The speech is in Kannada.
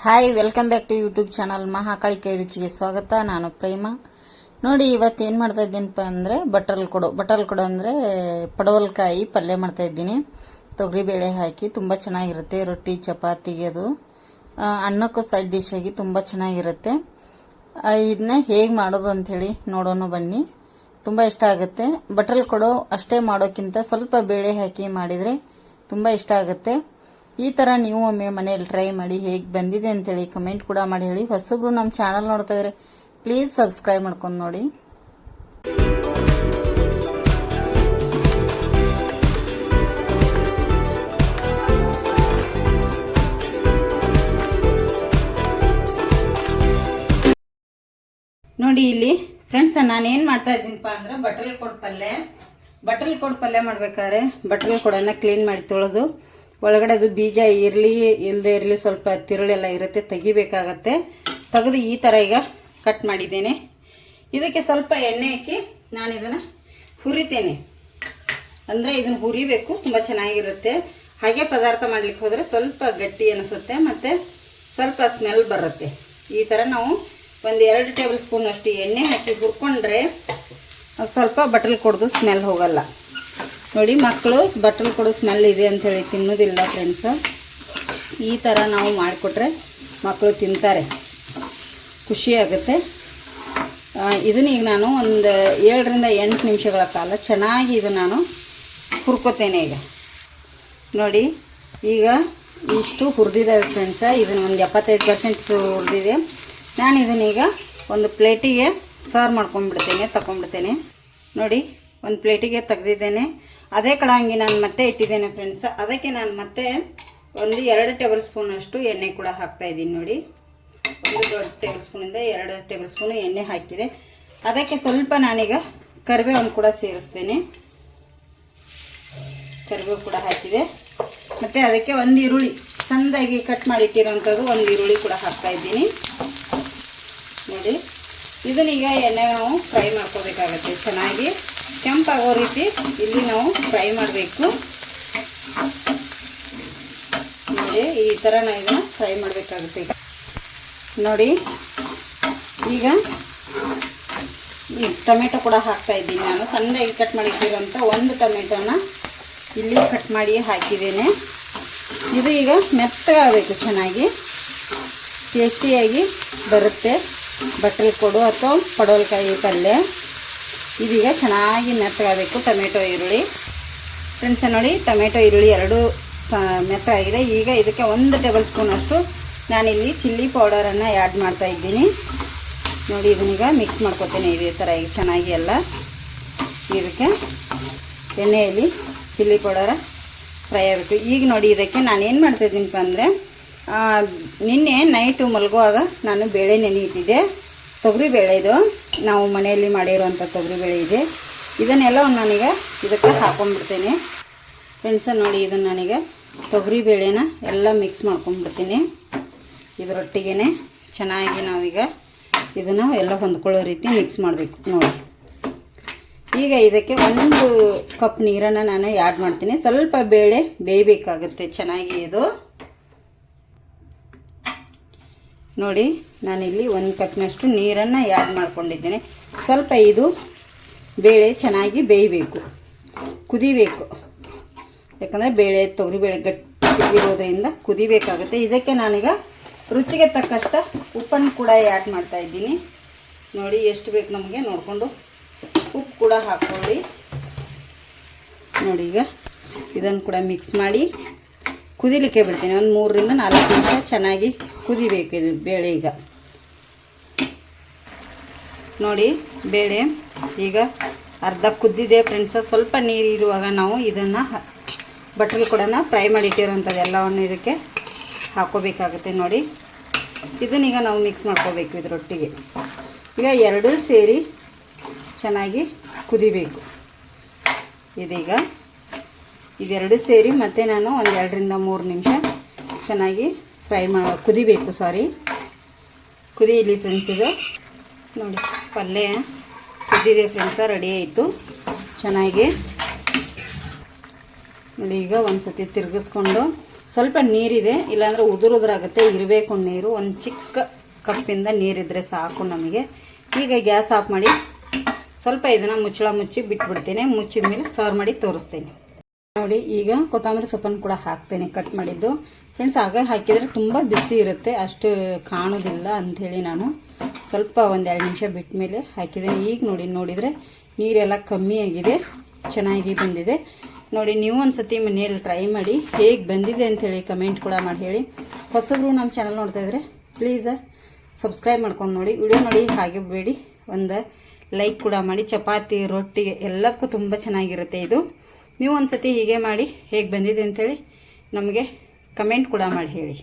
Hi welcome back to YouTube channel Mahakali ಕೈ ರುಚಿಗೆ ಸ್ವಾಗತ ನಾನು ಪ್ರೇಮ ನೋಡಿ ಇವತ್ತು ಏನು ಮಾಡ್ತಾ ಇದ್ದೀನಪ್ಪ ಅಂದರೆ ಬಟಲ್ ಕೊಡು ಬಟಲ್ ಕೊಡು ಅಂದರೆ ಪಡವಲ್ಕಾಯಿ ಪಲ್ಯ ಮಾಡ್ತಾ ಇದ್ದೀನಿ ತೊಗರಿಬೇಳೆ ಹಾಕಿ ತುಂಬ ಚೆನ್ನಾಗಿರುತ್ತೆ ರೊಟ್ಟಿ ಚಪಾತಿಗೆ ಅದು ಅನ್ನಕ್ಕೂ ಸೈಡ್ ಡಿಶ್ ಆಗಿ ತುಂಬ ಚೆನ್ನಾಗಿರುತ್ತೆ ಇದನ್ನ ಹೇಗೆ ಮಾಡೋದು ಅಂಥೇಳಿ ನೋಡೋಣ ಬನ್ನಿ ತುಂಬ ಇಷ್ಟ ಆಗುತ್ತೆ ಬಟಲ್ ಕೊಡೋ ಅಷ್ಟೇ ಮಾಡೋಕ್ಕಿಂತ ಸ್ವಲ್ಪ ಬೇಳೆ ಹಾಕಿ ಮಾಡಿದರೆ ತುಂಬ ಇಷ್ಟ ಆಗುತ್ತೆ ಈ ಥರ ನೀವು ಒಮ್ಮೆ ಮನೆಯಲ್ಲಿ ಟ್ರೈ ಮಾಡಿ ಹೇಗೆ ಬಂದಿದೆ ಅಂತೇಳಿ ಕಮೆಂಟ್ ಕೂಡ ಮಾಡಿ ಹೇಳಿ. ಹೊಸಬ್ರು ನಮ್ಮ ಚಾನಲ್ ನೋಡ್ತಾ ಇದ್ರೆ ಪ್ಲೀಸ್ ಸಬ್ಸ್ಕ್ರೈಬ್ ಮಾಡ್ಕೊಂಡು ನೋಡಿ. ನೋಡಿ ಇಲ್ಲಿ ಫ್ರೆಂಡ್ಸ್ ನಾನೇನು ಮಾಡ್ತಾ ಇದ್ದೀನಪ್ಪ ಅಂದ್ರೆ ಬಟ್ರಲ್ ಕೊಡ್ ಪಲ್ಯ ಬಟ್ರಲ್ ಕೊಡ್ ಪಲ್ಯ ಮಾಡ್ಬೇಕಾದ್ರೆ ಬಟ್ರಲ್ ಕೊಡನ್ನ ಕ್ಲೀನ್ ಮಾಡಿ ತೊಳೆದು ಒಳಗಡೆ ಅದು ಬೀಜ ಇರಲಿ ಇಲ್ಲದೆ ಇರಲಿ ಸ್ವಲ್ಪ ತಿರುಳೆಲ್ಲ ಇರುತ್ತೆ, ತೆಗಿಬೇಕಾಗತ್ತೆ. ತೆಗೆದು ಈ ಥರ ಈಗ ಕಟ್ ಮಾಡಿದ್ದೇನೆ. ಇದಕ್ಕೆ ಸ್ವಲ್ಪ ಎಣ್ಣೆ ಹಾಕಿ ನಾನು ಇದನ್ನು ಹುರಿತೇನೆ. ಅಂದರೆ ಇದನ್ನು ಹುರಿಬೇಕು, ತುಂಬ ಚೆನ್ನಾಗಿರುತ್ತೆ. ಹಾಗೆ ಪದಾರ್ಥ ಮಾಡ್ಲಿಕ್ಕೆ ಹೋದರೆ ಸ್ವಲ್ಪ ಗಟ್ಟಿ ಅನಿಸುತ್ತೆ, ಮತ್ತು ಸ್ವಲ್ಪ ಸ್ಮೆಲ್ ಬರುತ್ತೆ. ಈ ಥರ ನಾವು ಒಂದು ಎರಡು ಟೇಬಲ್ ಸ್ಪೂನ್ ಅಷ್ಟು ಎಣ್ಣೆ ಹಾಕಿ ಹುರ್ಕೊಂಡ್ರೆ ಸ್ವಲ್ಪ ಬಟಲ್ ಕೊಡ್ದು ಸ್ಮೆಲ್ ಹೋಗಲ್ಲ. ನೋಡಿ, ಮಕ್ಕಳು ಬಟ್ಟಲು ಕೊಡೋ ಸ್ಮೆಲ್ ಇದೆ ಅಂಥೇಳಿ ತಿನ್ನೋದಿಲ್ಲ ಫ್ರೆಂಡ್ಸ್ ಈ ಥರ ನಾವು ಮಾಡಿಕೊಟ್ರೆ ಮಕ್ಕಳು ತಿಂತಾರೆ. ಖುಷಿ ಆಗುತ್ತೆ. ಇದನ್ನ ಈಗ ನಾನು ಒಂದು ಏಳರಿಂದ ಎಂಟು ನಿಮಿಷಗಳ ಕಾಲ ಚೆನ್ನಾಗಿ ಇದು ನಾನು ಹುರ್ಕೋತೇನೆ ಈಗ. ನೋಡಿ, ಈಗ ಇಷ್ಟು ಹುರಿದಿದೆ ಫ್ರೆಂಡ್ಸ ಇದನ್ನು ಒಂದು ಎಪ್ಪತ್ತೈದು ಪರ್ಸೆಂಟ್ ಹುರಿದಿದೆ. ನಾನು ಇದನ್ನೀಗ ಒಂದು ಪ್ಲೇಟಿಗೆ ಸರ್ವ್ ಮಾಡ್ಕೊಂಡ್ಬಿಡ್ತೇನೆ ತಗೊಂಡ್ಬಿಡ್ತೇನೆ ನೋಡಿ, ಒಂದು ಪ್ಲೇಟಿಗೆ ತೆಗ್ದಿದ್ದೇನೆ. ಅದೇ ಕಡಾಂಗಿ ನಾನು ಮತ್ತೆ ಇಟ್ಟಿದ್ದೇನೆ ಫ್ರೆಂಡ್ಸ್ ಅದಕ್ಕೆ ನಾನು ಮತ್ತೆ ಒಂದು ಎರಡು ಟೇಬಲ್ ಸ್ಪೂನ್ ಅಷ್ಟು ಎಣ್ಣೆ ಕೂಡ ಹಾಕ್ತಾ ಇದ್ದೀನಿ ನೋಡಿ. ಒಂದು ದೊಡ್ಡ ಟೇಬಲ್ ಸ್ಪೂನಿಂದ ಎರಡು ಟೇಬಲ್ ಸ್ಪೂನು ಎಣ್ಣೆ ಹಾಕಿದೆ. ಅದಕ್ಕೆ ಸ್ವಲ್ಪ ನಾನೀಗ ಕರಿಬೇವನ್ನು ಕೂಡ ಸೇರಿಸ್ತೇನೆ. ಕರಿಬೇವು ಕೂಡ ಹಾಕಿದೆ. ಮತ್ತು ಅದಕ್ಕೆ ಒಂದು ಈರುಳ್ಳಿ, ಸಣ್ಣದಾಗಿ ಕಟ್ ಮಾಡಿಟ್ಟಿರೋವಂಥದ್ದು ಒಂದು ಈರುಳ್ಳಿ ಕೂಡ ಹಾಕ್ತಾ ಇದ್ದೀನಿ. ನೋಡಿ, ಇದನ್ನೀಗ ಎಣ್ಣೆ ನಾವು ಫ್ರೈ ಮಾಡ್ಕೋಬೇಕಾಗತ್ತೆ ಚೆನ್ನಾಗಿ. ಕೆಂಪಾಗೋ ರೀತಿ ಇಲ್ಲಿ ನಾವು ಫ್ರೈ ಮಾಡಬೇಕು. ನೋಡಿ, ಈ ಥರ ನಾವು ಇದನ್ನು ಫ್ರೈ ಮಾಡಬೇಕಾಗುತ್ತೆ ನೋಡಿ, ಈಗ ಈ ಟೊಮೆಟೊ ಕೂಡ ಹಾಕ್ತಾ ಇದ್ದೀನಿ ನಾನು. ಸಣ್ಣದಾಗಿ ಕಟ್ ಮಾಡಿಟ್ಟಿರೋಂಥ ಒಂದು ಟೊಮೆಟೊನ ಇಲ್ಲಿ ಕಟ್ ಮಾಡಿ ಹಾಕಿದ್ದೇನೆ. ಇದು ಈಗ ಮೆತ್ತಗಾಗಬೇಕು, ಚೆನ್ನಾಗಿ. ಟೇಸ್ಟಿಯಾಗಿ ಬರುತ್ತೆ. ಬಟ್ಲಿ ಕೊಡು ಅಥವಾ ಪಡವಲಕಾಯಿ ಪಲ್ಯ ಇದೀಗ ಚೆನ್ನಾಗಿ ಮೆತ್ತಗಾಗಬೇಕು ಟೊಮೆಟೊ ಈರುಳ್ಳಿ. ಫ್ರೆಂಡ್ಸ್ ನೋಡಿ, ಟೊಮೆಟೊ ಈರುಳ್ಳಿ ಎರಡು ಮೆತ್ತಗಾಗಿದೆ. ಈಗ ಇದಕ್ಕೆ ಒಂದು ಟೇಬಲ್ ಸ್ಪೂನ್ ಅಷ್ಟು ನಾನಿಲ್ಲಿ ಚಿಲ್ಲಿ ಪೌಡರನ್ನು ಆ್ಯಡ್ ಮಾಡ್ತಾ ಇದ್ದೀನಿ. ನೋಡಿ, ಇದನ್ನೀಗ ಮಿಕ್ಸ್ ಮಾಡ್ಕೊತೀನಿ. ಇದೇ ಥರ ಈಗ ಚೆನ್ನಾಗಿ ಎಲ್ಲ ಇದಕ್ಕೆ ಎಣ್ಣೆಯಲ್ಲಿ ಚಿಲ್ಲಿ ಪೌಡರ ಫ್ರೈ ಆಗಬೇಕು. ಈಗ ನೋಡಿ, ಇದಕ್ಕೆ ನಾನು ಏನು ಮಾಡ್ತಾಯಿದ್ದೀನಪ್ಪ ಅಂದರೆ ನಿನ್ನೆ ನೈಟು ಮಲಗುವಾಗ ನಾನು ಬೇಳೆ ನೆನೆಯುತ್ತಿದ್ದೆ ತೊಗರಿ ಬೇಳೆ ಇದು. ನಾವು ಮನೆಯಲ್ಲಿ ಮಾಡಿರುವಂಥ ತೊಗರಿಬೇಳೆ ಇದೆ. ಇದನ್ನೆಲ್ಲ ನಾನೀಗ ಇದಕ್ಕೆ ಹಾಕೊಂಡ್ಬಿಡ್ತೀನಿ. ಫ್ರೆಂಡ್ಸ ನೋಡಿ ಇದನ್ನು ನಾನೀಗ ತೊಗರಿ ಬೇಳೆನ ಎಲ್ಲ ಮಿಕ್ಸ್ ಮಾಡ್ಕೊಂಡ್ಬಿಡ್ತೀನಿ. ಇದರೊಟ್ಟಿಗೆ ಚೆನ್ನಾಗಿ ನಾವೀಗ ಇದನ್ನು ಎಲ್ಲ ಹೊಂದ್ಕೊಳ್ಳೋ ರೀತಿ ಮಿಕ್ಸ್ ಮಾಡಬೇಕು. ನೋಡಿ. ಈಗ ಇದಕ್ಕೆ ಒಂದು ಕಪ್ ನೀರನ್ನು ನಾನು ಆ್ಯಡ್ ಮಾಡ್ತೀನಿ. ಸ್ವಲ್ಪ ಬೇಳೆ ಬೇಯಬೇಕಾಗುತ್ತೆ. ಚೆನ್ನಾಗಿ ಇದು. ನೋಡಿ, ನಾನಿಲ್ಲಿ ಒಂದು ಕಪ್ನಷ್ಟು ನೀರನ್ನು ಯಾಡ್ ಮಾಡ್ಕೊಂಡಿದ್ದೇನೆ. ಸ್ವಲ್ಪ ಇದು ಬೇಳೆ ಚೆನ್ನಾಗಿ ಬೇಯಬೇಕು, ಕುದಿಬೇಕು. ಯಾಕಂದರೆ ಬೇಳೆ ತೊಗರಿಬೇಳೆ ಗಟ್ಟಿ ಇರೋದ್ರಿಂದ ಕುದಿಬೇಕಾಗುತ್ತೆ. ಇದಕ್ಕೆ ನಾನೀಗ ರುಚಿಗೆ ತಕ್ಕಷ್ಟ ಉಪ್ಪನ್ನು ಕೂಡ ಯಾಡ್ ಮಾಡ್ತಾ ಇದ್ದೀನಿ. ನೋಡಿ, ಎಷ್ಟು ಬೇಕು ನಮಗೆ ನೋಡಿಕೊಂಡು. ಉಪ್ಪು ಕೂಡ ಹಾಕ್ಕೊಳ್ಳಿ ನೋಡಿ ಈಗ ಇದನ್ನು ಕೂಡ ಮಿಕ್ಸ್ ಮಾಡಿ. ಕುದಿಲಿಕ್ಕೆ ಬಿಡ್ತೀನಿ. ಒಂದು ಮೂರರಿಂದ ನಾಲ್ಕು ನಿಮಿಷ ಚೆನ್ನಾಗಿ ಕುದಿಬೇಕು ಇದು ಬೇಳೆ ಈಗ. ನೋಡಿ, ಬೇಳೆ ಈಗ ಅರ್ಧ ಕುದ್ದಿದೆ ಫ್ರೆಂಡ್ಸ ಸ್ವಲ್ಪ ನೀರು ಇರುವಾಗ ನಾವು ಇದನ್ನು ಬಟ್ಟಲು ಕೂಡ ಫ್ರೈ ಮಾಡಿಟ್ಟಿರೋಂಥದ್ದು ಎಲ್ಲವನ್ನು ಇದಕ್ಕೆ ಹಾಕೋಬೇಕಾಗುತ್ತೆ ನೋಡಿ. ಇದನ್ನೀಗ ನಾವು ಮಿಕ್ಸ್ ಮಾಡ್ಕೋಬೇಕು ಇದರೊಟ್ಟಿಗೆ. ಈಗ ಎರಡೂ ಸೇರಿ ಚೆನ್ನಾಗಿ ಕುದಿಬೇಕು. ಇದೀಗ ಇದೆರಡು ಸೇರಿ, ಮತ್ತೆ ನಾನು ಒಂದು ಎರಡರಿಂದ ಮೂರು ನಿಮಿಷ ಚೆನ್ನಾಗಿ ಫ್ರೈ ಮಾ, ಕುದಿಬೇಕು ಸಾರಿ ಕುದಿಯಲಿ ಫ್ರೆಂಡ್ಸ್ ಇದು. ನೋಡಿ, ಪಲ್ಯ ಕುದ್ದಿದೆ ಫ್ರೆಂಡ್ಸ ರೆಡಿ ಆಯಿತು. ಚೆನ್ನಾಗಿ. ನೋಡಿ, ಈಗ ಒಂದು ಸತಿ ತಿರುಗಿಸ್ಕೊಂಡು ಸ್ವಲ್ಪ ನೀರಿದೆ, ಇಲ್ಲಾಂದರೆ ಉದುರು ಉದುರಾಗುತ್ತೆ ಇರಬೇಕು ನೀರು. ಒಂದು ಚಿಕ್ಕ ಕಪ್ಪಿಂದ ನೀರಿದ್ರೆ ಸಾಕು ನಮಗೆ. ಈಗ ಗ್ಯಾಸ್ ಆಫ್ ಮಾಡಿ ಸ್ವಲ್ಪ ಇದನ್ನು ಮುಚ್ಚಳ ಮುಚ್ಚಿ ಬಿಟ್ಬಿಡ್ತೀನಿ. ಮುಚ್ಚಿದ ಮೇಲೆ ಸರ್ವ್ ಮಾಡಿ ತೋರಿಸ್ತೀನಿ. ನೋಡಿ, ಈಗ ಕೊತ್ತಂಬರಿ ಸೊಪ್ಪನ್ನು ಕೂಡ ಹಾಕ್ತೇನೆ ಕಟ್ ಮಾಡಿದ್ದು. ಫ್ರೆಂಡ್ಸ್ ಆಗ ಹಾಕಿದರೆ ತುಂಬ ಬಿಸಿ ಇರುತ್ತೆ, ಅಷ್ಟು ಕಾಣೋದಿಲ್ಲ ಅಂಥೇಳಿ ನಾನು ಸ್ವಲ್ಪ ಒಂದು ಎರಡು ನಿಮಿಷ ಬಿಟ್ಟ ಮೇಲೆ ಹಾಕಿದ್ದೀನಿ. ಈಗ ನೋಡಿ, ನೋಡಿದರೆ ನೀರೆಲ್ಲ ಕಮ್ಮಿ ಆಗಿದೆ, ಚೆನ್ನಾಗಿ ಬಂದಿದೆ. ನೋಡಿ, ನೀವು ಒಂದು ಸತಿ ಮನೆಯಲ್ಲಿ ಟ್ರೈ ಮಾಡಿ, ಹೇಗೆ ಬಂದಿದೆ ಅಂಥೇಳಿ ಕಮೆಂಟ್ ಕೂಡ ಮಾಡಿ ಹೇಳಿ. ಹೊಸಬ್ರು ನಮ್ಮ ಚಾನಲ್ ನೋಡ್ತಾ ಇದ್ರೆ ಪ್ಲೀಸ್ ಸಬ್ಸ್ಕ್ರೈಬ್ ಮಾಡ್ಕೊಂಡು ನೋಡಿ. ವಿಡಿಯೋ ನೋಡಿ, ಹಾಗೆ ಬೇಡಿ. ಒಂದು ಲೈಕ್ ಕೂಡ ಮಾಡಿ, ಚಪಾತಿ ರೊಟ್ಟಿ ಎಲ್ಲದಕ್ಕೂ ತುಂಬ ಚೆನ್ನಾಗಿರುತ್ತೆ ಇದು. ನೀವು ಒಂದು ಸತಿ ಹೀಗೆ ಮಾಡಿ ಹೇಗೆ ಬಂದಿದೆ ಅಂಥೇಳಿ ನಮಗೆ ಕಮೆಂಟ್ ಕೂಡ ಮಾಡಿ ಹೇಳಿ.